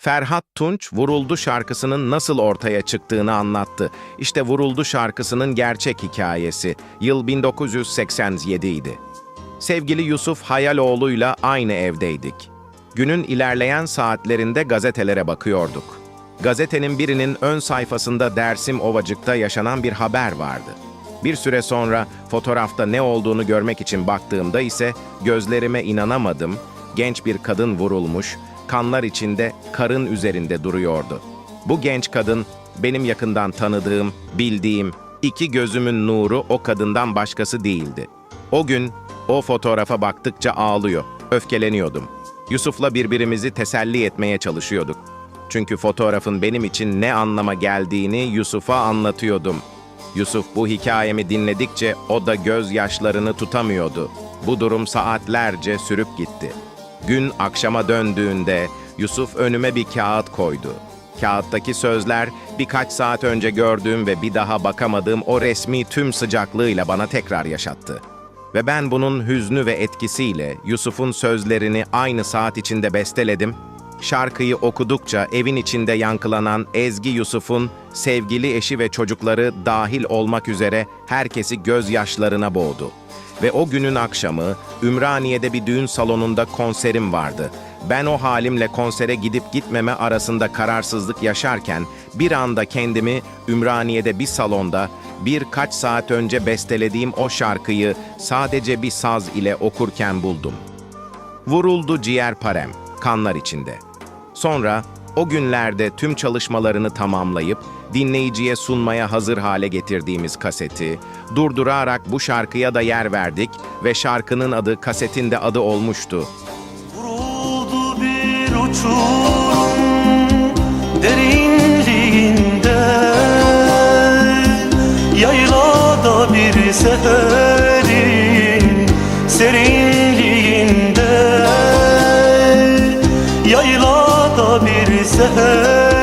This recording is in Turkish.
Ferhat Tunç Vuruldu şarkısının nasıl ortaya çıktığını anlattı. İşte Vuruldu şarkısının gerçek hikayesi. Yıl 1987 idi. Sevgili Yusuf Hayaloğlu'yla aynı evdeydik. Günün ilerleyen saatlerinde gazetelere bakıyorduk. Gazetenin birinin ön sayfasında Dersim Ovacık'ta yaşanan bir haber vardı. Bir süre sonra fotoğrafta ne olduğunu görmek için baktığımda ise gözlerime inanamadım. Genç bir kadın vurulmuş, kanlar içinde karın üzerinde duruyordu. Bu genç kadın benim yakından tanıdığım, bildiğim, iki gözümün nuru o kadından başkası değildi. O gün o fotoğrafa baktıkça ağlıyor, öfkeleniyordum. Yusuf'la birbirimizi teselli etmeye çalışıyorduk. Çünkü fotoğrafın benim için ne anlama geldiğini Yusuf'a anlatıyordum. Yusuf bu hikayemi dinledikçe o da gözyaşlarını tutamıyordu. Bu durum saatlerce sürüp gitti. Gün akşama döndüğünde Yusuf önüme bir kağıt koydu. Kağıttaki sözler birkaç saat önce gördüğüm ve bir daha bakamadığım o resmi tüm sıcaklığıyla bana tekrar yaşattı. Ve ben bunun hüznü ve etkisiyle Yusuf'un sözlerini aynı saat içinde besteledim. Şarkıyı okudukça evin içinde yankılanan Ezgi Yusuf'un sevgili eşi ve çocukları dahil olmak üzere herkesi gözyaşlarına boğdu. Ve o günün akşamı Ümraniye'de bir düğün salonunda konserim vardı. Ben o halimle konsere gidip gitmeme arasında kararsızlık yaşarken bir anda kendimi Ümraniye'de bir salonda birkaç saat önce bestelediğim o şarkıyı sadece bir saz ile okurken buldum. Vuruldu ciğerparem, kanlar içinde. Sonra o günlerde tüm çalışmalarını tamamlayıp dinleyiciye sunmaya hazır hale getirdiğimiz kaseti durdurarak bu şarkıya da yer verdik ve şarkının adı kasetin de adı olmuştu. Vuruldu bir uçurum Yaylada bir seherin serinliğinde Yaylada bir seher